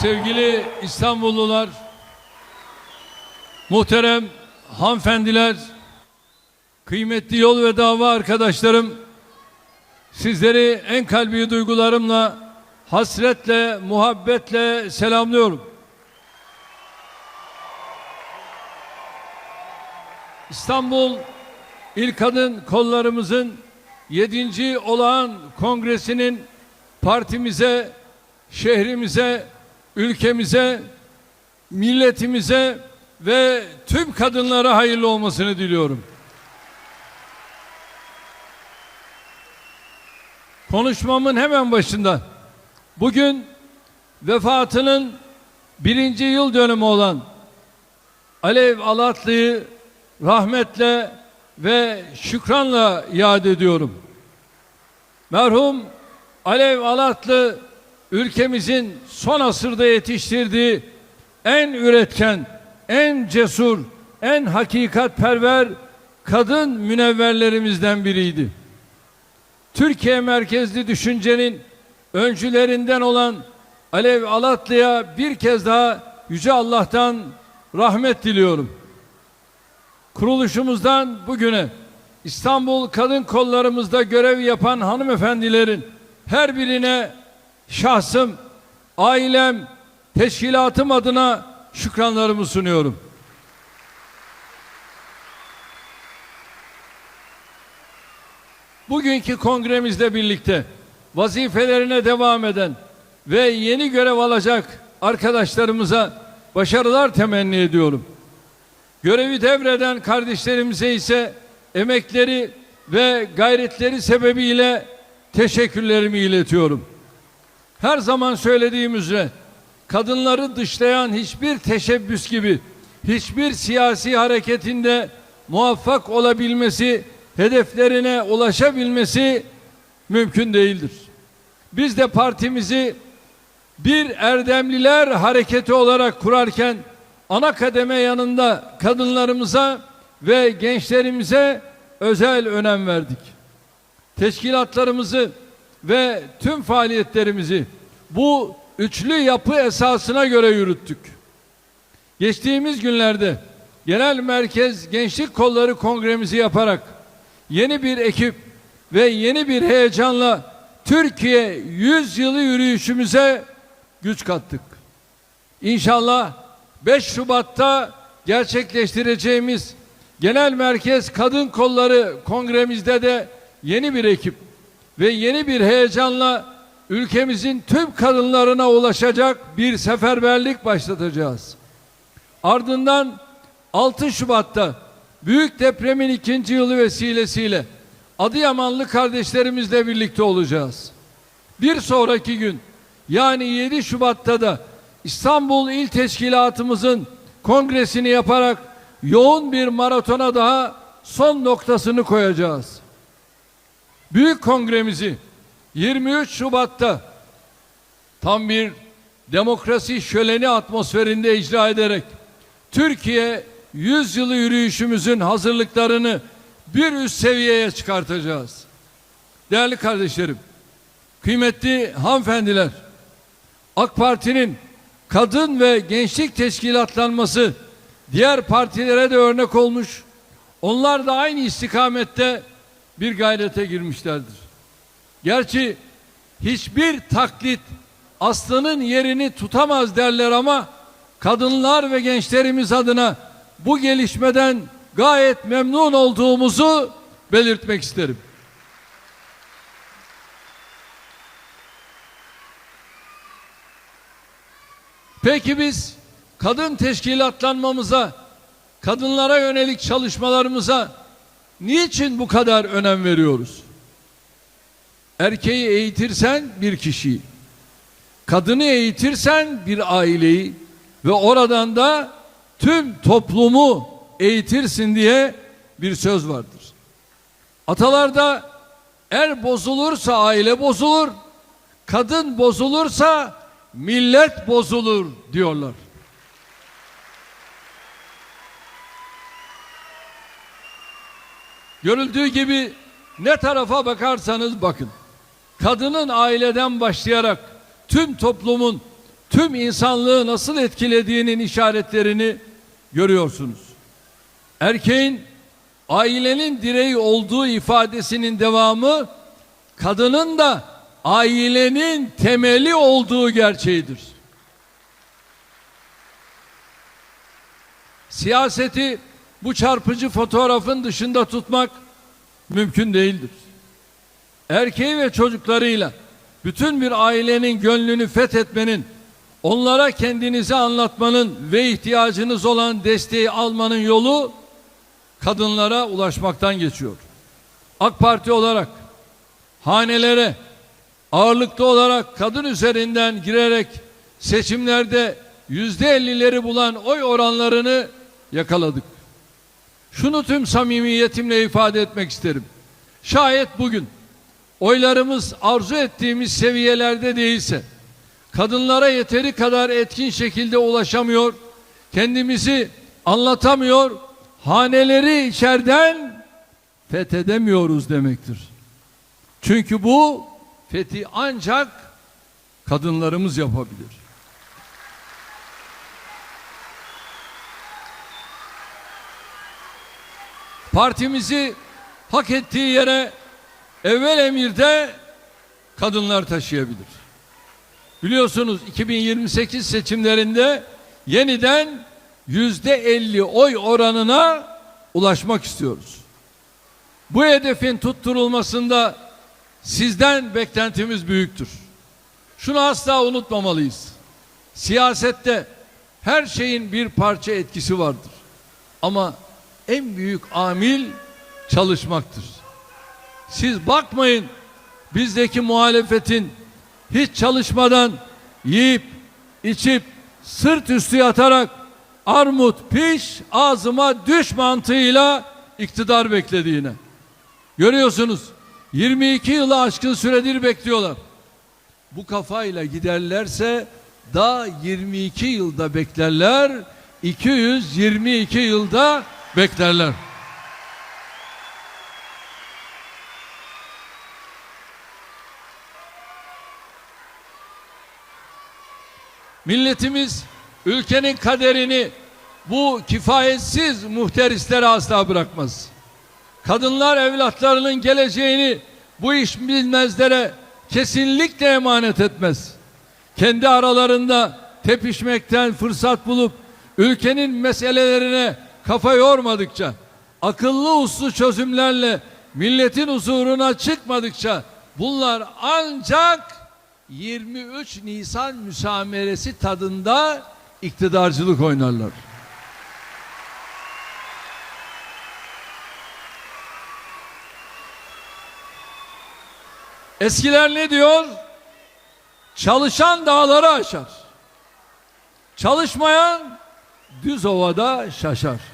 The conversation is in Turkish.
sevgili İstanbullular, muhterem hanımefendiler, kıymetli yol ve dava arkadaşlarım, sizleri en kalbi duygularımla, hasretle, muhabbetle selamlıyorum. İstanbul İl Kadın Kollarımızın 7. olağan kongresinin partimize, şehrimize, ülkemize, milletimize ve tüm kadınlara hayırlı olmasını diliyorum. Konuşmamın hemen başında bugün vefatının birinci yıl dönümü olan Alev Alatlı'yı rahmetle ve şükranla yad ediyorum. Merhum Alev Alatlı ülkemizin son asırda yetiştirdiği en üretken, en cesur, en hakikatperver kadın münevverlerimizden biriydi. Türkiye merkezli düşüncenin öncülerinden olan Alev Alatlı'ya bir kez daha Yüce Allah'tan rahmet diliyorum. Kuruluşumuzdan bugüne İstanbul kadın kollarımızda görev yapan hanımefendilerin her birine şahsım, ailem, teşkilatım adına şükranlarımı sunuyorum. Bugünkü kongremizle birlikte vazifelerine devam eden ve yeni görev alacak arkadaşlarımıza başarılar temenni ediyorum. Görevi devreden kardeşlerimize ise emekleri ve gayretleri sebebiyle teşekkürlerimi iletiyorum. Her zaman söylediğim üzere kadınları dışlayan hiçbir teşebbüs gibi hiçbir siyasi hareketinde muvaffak olabilmesi, hedeflerine ulaşabilmesi mümkün değildir. Biz de partimizi bir erdemliler hareketi olarak kurarken ana kademe yanında kadınlarımıza ve gençlerimize özel önem verdik. Teşkilatlarımızı ve tüm faaliyetlerimizi bu üçlü yapı esasına göre yürüttük. Geçtiğimiz günlerde Genel Merkez Gençlik Kolları Kongremizi yaparak yeni bir ekip ve yeni bir heyecanla Türkiye 100 yılı yürüyüşümüze güç kattık. İnşallah 5 Şubat'ta gerçekleştireceğimiz Genel Merkez Kadın Kolları Kongremizde de yeni bir ekip ve yeni bir heyecanla ülkemizin tüm kadınlarına ulaşacak bir seferberlik başlatacağız. Ardından 6 Şubat'ta büyük depremin ikinci yılı vesilesiyle Adıyamanlı kardeşlerimizle birlikte olacağız. Bir sonraki gün yani 7 Şubat'ta da İstanbul İl Teşkilatımızın kongresini yaparak yoğun bir maratona daha son noktasını koyacağız. Büyük kongremizi 23 Şubat'ta tam bir demokrasi şöleni atmosferinde icra ederek Türkiye 100 yılı yürüyüşümüzün hazırlıklarını bir üst seviyeye çıkartacağız. Değerli kardeşlerim, kıymetli hanımefendiler, AK Parti'nin kadın ve gençlik teşkilatlanması diğer partilere de örnek olmuş. Onlar da aynı istikamette bir gayrete girmişlerdir. Gerçi hiçbir taklit aslanın yerini tutamaz derler ama kadınlar ve gençlerimiz adına bu gelişmeden gayet memnun olduğumuzu belirtmek isterim. Peki biz kadın teşkilatlanmamıza, kadınlara yönelik çalışmalarımıza niçin bu kadar önem veriyoruz? Erkeği eğitirsen bir kişiyi, kadını eğitirsen bir aileyi ve oradan da tüm toplumu eğitirsin diye bir söz vardır. Atalarda er bozulursa aile bozulur, kadın bozulursa millet bozulur diyorlar. Görüldüğü gibi ne tarafa bakarsanız bakın. Kadının aileden başlayarak tüm toplumun, tüm insanlığı nasıl etkilediğinin işaretlerini görüyorsunuz. Erkeğin ailenin direği olduğu ifadesinin devamı kadının da ailenin temeli olduğu gerçeğidir. Siyaseti bu çarpıcı fotoğrafın dışında tutmak mümkün değildir. Erkeği ve çocuklarıyla bütün bir ailenin gönlünü fethetmenin, onlara kendinizi anlatmanın ve ihtiyacınız olan desteği almanın yolu kadınlara ulaşmaktan geçiyor. AK Parti olarak hanelere ağırlıklı olarak kadın üzerinden girerek seçimlerde yüzde ellileri bulan oy oranlarını yakaladık. Şunu tüm samimiyetimle ifade etmek isterim. Şayet bugün oylarımız arzu ettiğimiz seviyelerde değilse, kadınlara yeteri kadar etkin şekilde ulaşamıyor, kendimizi anlatamıyor, haneleri içeriden fethedemiyoruz demektir. Çünkü bu fethi ancak kadınlarımız yapabilir. Partimizi hak ettiği yere evvel emirde kadınlar taşıyabilir. Biliyorsunuz 2028 seçimlerinde yeniden yüzde 50 oy oranına ulaşmak istiyoruz. Bu hedefin tutturulmasında sizden beklentimiz büyüktür. Şunu asla unutmamalıyız. Siyasette her şeyin bir parça etkisi vardır. Ama en büyük amil çalışmaktır. Siz bakmayın bizdeki muhalefetin hiç çalışmadan yiyip içip sırt üstü yatarak armut piş ağzıma düş mantığıyla iktidar beklediğine. Görüyorsunuz 22 yılı aşkın süredir bekliyorlar. Bu kafayla giderlerse daha 22 yılda beklerler, 222 yılda beklerler. Milletimiz ülkenin kaderini bu kifayetsiz muhterislere asla bırakmaz. Kadınlar evlatlarının geleceğini bu iş bilmezlere kesinlikle emanet etmez. Kendi aralarında tepişmekten fırsat bulup ülkenin meselelerine kafa yormadıkça, akıllı uslu çözümlerle milletin huzuruna çıkmadıkça bunlar ancak 23 Nisan müsameresi tadında iktidarcılık oynarlar. Eskiler ne diyor? Çalışan dağları aşar. Çalışmayan düz ovada şaşar.